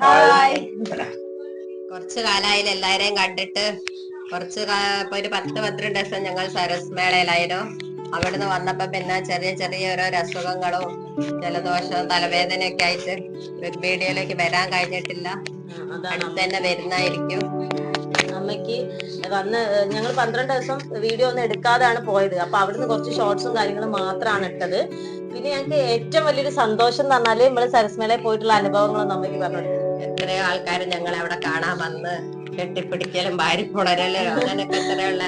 Hi. കുറച്ച് കാലായാലും എല്ലാരെയും കണ്ടിട്ട്. കുറച്ച് ഒരു പത്ത് പന്ത്രണ്ട് ദിവസം ഞങ്ങൾ സരസ് മേളയിലായിരുന്നു. അവിടുന്ന് വന്നപ്പോ പിന്നെ ചെറിയ ചെറിയ ഓരോ അസുഖങ്ങളും ജലദോഷവും തലവേദനയൊക്കെ ആയിട്ട് ഒരു വീഡിയോയിലേക്ക് വരാൻ കഴിഞ്ഞിട്ടില്ല. അതാണ് അടുത്ത് തന്നെ വരുന്നതായിരിക്കും അമ്മയ്ക്ക് വന്ന് ഞങ്ങൾ പന്ത്രണ്ട് ദിവസം വീഡിയോ ഒന്നും എടുക്കാതെയാണ് പോയത്. അപ്പൊ അവിടുന്ന് കുറച്ച് ഷോർട്സും കാര്യങ്ങളും മാത്രമാണ് ഇട്ടത് പിന്നെ ഞങ്ങൾക്ക് ഏറ്റവും വലിയൊരു സന്തോഷം എന്ന് പറഞ്ഞാൽ നമ്മൾ സരസ്മേളയിൽ പോയിട്ടുള്ള അനുഭവങ്ങളൊന്നും അമ്മയ്ക്ക് പറഞ്ഞു എത്രയോ ആൾക്കാർ ഞങ്ങൾ അവിടെ കാണാൻ വന്ന് കെട്ടിപ്പിടിക്കലും ഭാര്യപ്പുണരലും അങ്ങനെയൊക്കെ എത്രയുള്ള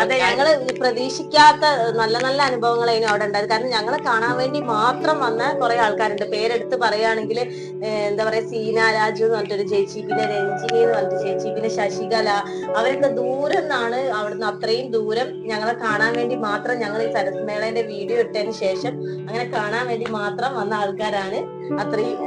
അതെ ഞങ്ങൾ പ്രതീക്ഷിക്കാത്ത നല്ല നല്ല അനുഭവങ്ങൾ അതിന് അവിടെ ഉണ്ടായത്. കാരണം ഞങ്ങളെ കാണാൻ വേണ്ടി മാത്രം വന്ന കുറെ ആൾക്കാരുണ്ട്. പേരെടുത്ത് പറയുകയാണെങ്കിൽ എന്താ പറയാ സീന രാജു എന്ന് പറഞ്ഞിട്ടൊരു ചേച്ചി പിന്നെ രഞ്ജിനി എന്ന് പറഞ്ഞിട്ട് ചേച്ചി പിന്നെ ശശികല. അവരൊക്കെ ദൂരം നിന്നാണ് അവിടുന്ന് അത്രയും ദൂരം ഞങ്ങളെ കാണാൻ വേണ്ടി മാത്രം ഞങ്ങൾ ഈ സരസ്മേളന്റെ വീഡിയോ ഇട്ടതിന് ശേഷം അങ്ങനെ കാണാൻ വേണ്ടി മാത്രം വന്ന ആൾക്കാരാണ്. അത്രയും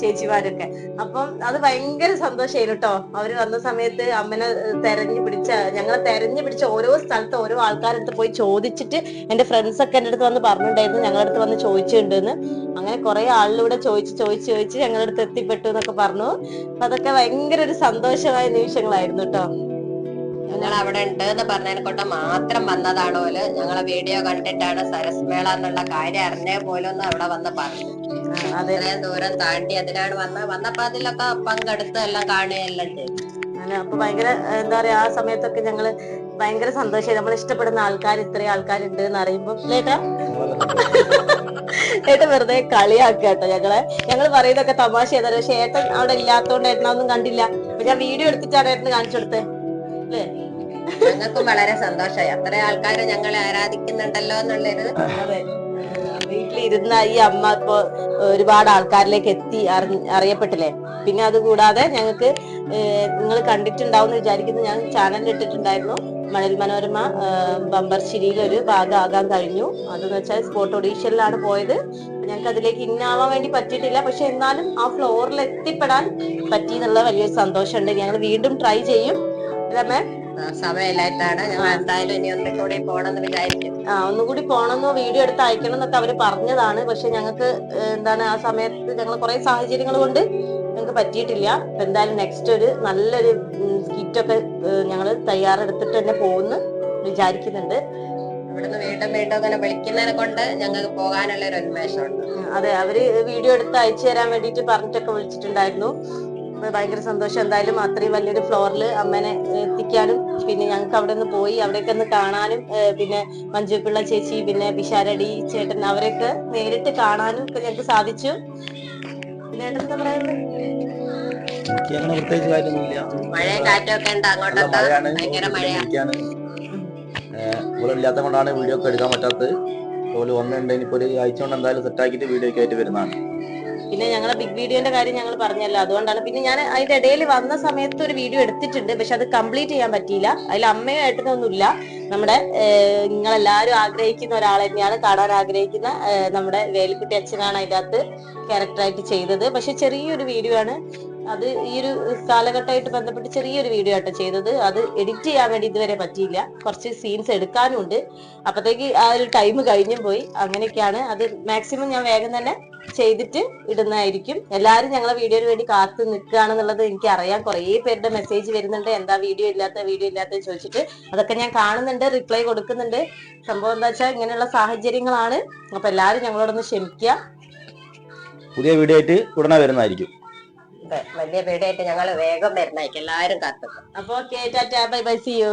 ചേച്ചിമാരൊക്കെ. അപ്പം അത് ഭയങ്കര സന്തോഷമായിരുന്നു കേട്ടോ അവർ വന്ന സമയത്ത് അമ്മനെ തെരഞ്ഞു പിടിച്ച ഞങ്ങളെ തെരഞ്ഞു പിടിച്ച ഓരോ സ്ഥലത്ത് ഓരോ ആൾക്കാരടുത്ത് പോയി ചോദിച്ചിട്ട് എന്റെ ഫ്രണ്ട്സ് ഒക്കെ എന്റെ അടുത്ത് വന്ന് പറഞ്ഞിട്ടുണ്ടായിരുന്നു. ഞങ്ങളുടെ അടുത്ത് വന്ന് ചോദിച്ചിട്ടുണ്ടെന്ന്. അങ്ങനെ കുറെ ആളിലൂടെ ചോദിച്ച് ചോദിച്ച് ചോദിച്ച് ഞങ്ങളുടെ അടുത്ത് എത്തിപ്പെട്ടു എന്നൊക്കെ പറഞ്ഞു. അപ്പൊ അതൊക്കെ ഭയങ്കര ഒരു സന്തോഷമായ നിമിഷങ്ങളായിരുന്നു കേട്ടോ ഞങ്ങൾ അവിടെ ഉണ്ട് എന്ന് പറഞ്ഞതിനെ കൊണ്ട് മാത്രം വന്നതാണ് പോലെ ഞങ്ങളെ വീഡിയോ കണ്ടിട്ടാണ് സരസ്മേള എന്നുള്ള കാര്യം അറിഞ്ഞേ പോലും ഒന്ന് അവിടെ വന്ന് പറഞ്ഞു. ആ, അതെ. ഇത്രയും ദൂരം താണ്ടി അതിനാണ് വന്ന. വന്നപ്പോ അതിലൊക്കെ പങ്കെടുത്ത് എല്ലാം കാണുകയെല്ലാം ചെയ്തു. അങ്ങനെ അപ്പൊ ഭയങ്കര എന്താ പറയാ ആ സമയത്തൊക്കെ ഞങ്ങൾ ഭയങ്കര സന്തോഷമായി. നമ്മൾ ഇഷ്ടപ്പെടുന്ന ആൾക്കാർ ഇത്രയും ആൾക്കാരുണ്ട് എന്ന് അറിയുമ്പോ ലേട്ടാ? ഏട്ടൻ വെറുതെ കളിയാക്കുക കേട്ടോ ഞങ്ങളെ. ഞങ്ങൾ പറയുന്നതൊക്കെ തമാശ ചെയ്താലും പക്ഷെ ഏട്ടൻ അവിടെ ഇല്ലാത്തോണ്ട് ഏട്ടനൊന്നും കണ്ടില്ല. അപ്പൊ ഞാൻ വീഡിയോ എടുത്തിട്ടാണ് ഏട്ടന് കാണിച്ചു കൊടുത്തത് അല്ലേ ഞങ്ങൾക്കും വളരെ സന്തോഷമായി. അത്ര ആൾക്കാർ ഞങ്ങളെ ആരാധിക്കുന്നുണ്ടല്ലോ എന്നുള്ളത്. വീട്ടിലിരുന്ന ഈ അമ്മ ഇപ്പൊ ഒരുപാട് ആൾക്കാരിലേക്ക് എത്തി അറിയപ്പെട്ടില്ലേ? പിന്നെ അതുകൂടാതെ ഞങ്ങൾക്ക് നിങ്ങൾ കണ്ടിട്ടുണ്ടാവും എന്ന് വിചാരിക്കുന്നു. ഞാൻ ചാനലിൽ ഇട്ടിട്ടുണ്ടായിരുന്നു. മണൽ മനോരമ ബമ്പർ ശിരിയിൽ ഒരു ഭാഗമാകാൻ കഴിഞ്ഞു. അതെന്ന് വെച്ചാൽ സ്പോട്ട് ഒഡീഷനിലാണ് പോയത്. ഞങ്ങൾക്ക് അതിലേക്ക് ഇന്നാവാൻ വേണ്ടി പറ്റിയിട്ടില്ല. പക്ഷെ എന്നാലും ആ ഫ്ലോറിൽ എത്തിപ്പെടാൻ പറ്റി എന്നുള്ള വലിയൊരു സന്തോഷമുണ്ട്. ഞങ്ങൾ വീണ്ടും ട്രൈ ചെയ്യും. സമയമില്ലായിട്ടാണ്. ഞങ്ങൾ എന്തായാലും ഇനി ഒന്നും കൂടി പോണെന്ന് വിചാരിക്കും ആ ഒന്നുകൂടി പോണെന്നോ വീഡിയോ എടുത്ത് അയക്കണം എന്നൊക്കെ അവർ പറഞ്ഞതാണ്. പക്ഷെ ഞങ്ങൾക്ക് എന്താണ് ആ സമയത്ത് ഞങ്ങൾ കുറെ സാഹചര്യങ്ങൾ കൊണ്ട് ഞങ്ങൾക്ക് പറ്റിയിട്ടില്ല. എന്തായാലും നെക്സ്റ്റ് ഒരു നല്ലൊരു സ്കിറ്റ് ഒക്കെ ഞങ്ങൾ തയ്യാറെടുത്തിട്ട് തന്നെ പോകുന്നു വിചാരിക്കുന്നുണ്ട്. ഇവിടുന്ന് വീണ്ടും വീണ്ടും അങ്ങനെ വിളിക്കുന്നതിനെ കൊണ്ട് ഞങ്ങൾക്ക് പോകാനുള്ള ഒരു ഉന്മേഷമുണ്ട്. അതെ അവർ വീഡിയോ എടുത്ത് അയച്ചു തരാൻ വേണ്ടിയിട്ട് പറഞ്ഞിട്ടൊക്കെ വിളിച്ചിട്ടുണ്ടായിരുന്നു. ഭയങ്കര സന്തോഷം. എന്തായാലും അത്രയും വലിയൊരു ഫ്ലോറിൽ അമ്മനെ എത്തിക്കാനും പിന്നെ ഞങ്ങൾക്ക് അവിടെ നിന്ന് പോയി അവിടെയൊക്കെ ഒന്ന് കാണാനും പിന്നെ മഞ്ജു പിള്ള ചേച്ചി പിന്നെ പിഷാരടി ചേട്ടൻ അവരൊക്കെ നേരിട്ട് കാണാനും ഒക്കെ ഞങ്ങൾക്ക് സാധിച്ചു. അങ്ങനെ പ്രത്യേകിച്ച് കാര്യമൊന്നുമില്ല. ഇവിടെ ഇല്ലാത്ത കൊണ്ടാണ് വീഡിയോ ഒക്കെ എടുക്കാൻ പറ്റാത്തത്. അതുപോലെ ഇപ്പൊ ഒരു ആഴ്ച കൊണ്ട് എന്തായാലും സെറ്റ് ആക്കിയിട്ട് വീഡിയോ ഒക്കെ ആയിട്ട് വരുന്നതാണ്. പിന്നെ ഞങ്ങളെ ബിഗ് വീഡിയോന്റെ കാര്യം ഞങ്ങൾ പറഞ്ഞല്ലോ. അതുകൊണ്ടാണ് പിന്നെ ഞാൻ അതിന്റെ ഇടയിൽ വന്ന സമയത്ത് ഒരു വീഡിയോ എടുത്തിട്ടുണ്ട്. പക്ഷെ അത് കംപ്ലീറ്റ് ചെയ്യാൻ പറ്റിയില്ല. അതിൽ അമ്മയും ഏട്ടനൊന്നുമില്ല. നമ്മുടെ നിങ്ങളെല്ലാവരും ആഗ്രഹിക്കുന്ന ഒരാൾ തന്നെയാണ്. കാണാൻ ആഗ്രഹിക്കുന്ന നമ്മുടെ വേലിക്കുട്ടി അച്ഛനാണ് അതിന്റെ അകത്ത് ക്യാരക്ടറായിട്ട് ചെയ്തത്. പക്ഷെ ചെറിയൊരു വീഡിയോ ആണ്. അത് ഈ ഒരു കാലഘട്ടമായിട്ട് ബന്ധപ്പെട്ട് ചെറിയൊരു വീഡിയോ ആട്ടോ ചെയ്തത്. അത് എഡിറ്റ് ചെയ്യാൻ വേണ്ടി ഇതുവരെ പറ്റിയില്ല. കുറച്ച് സീൻസ് എടുക്കാനുണ്ട്. അപ്പത്തേക്ക് ആ ഒരു ടൈം കഴിഞ്ഞും പോയി. അങ്ങനെയൊക്കെയാണ്. അത് മാക്സിമം ഞാൻ വേഗം തന്നെ ചെയ്തിട്ട് ഇടുന്നതായിരിക്കും. എല്ലാവരും ഞങ്ങളെ വീഡിയോന് വേണ്ടി കാത്തു നിൽക്കുകയാണെന്നുള്ളത് എനിക്ക് അറിയാം. കുറേ പേരുടെ മെസ്സേജ് വരുന്നുണ്ട്. എന്താ വീഡിയോ ഇല്ലാത്ത വീഡിയോ ഇല്ലാത്ത ചോദിച്ചിട്ട്. അതൊക്കെ ഞാൻ കാണുന്നുണ്ട് റിപ്ലൈ കൊടുക്കുന്നുണ്ട്. സംഭവം എന്താ വെച്ചാൽ ഇങ്ങനെയുള്ള സാഹചര്യങ്ങളാണ്. അപ്പൊ എല്ലാവരും ഞങ്ങളോടൊന്ന് ക്ഷമിക്കുക. പുതിയ വീഡിയോ ആയിട്ട് ഉടനെ വരുന്നതായിരിക്കും. വലിയ പേടിയായിട്ട് ഞങ്ങൾ വേഗം വരുന്നതായിരിക്കും. എല്ലാവരും കാത്തു. അപ്പൊ okay tata bye bye see you.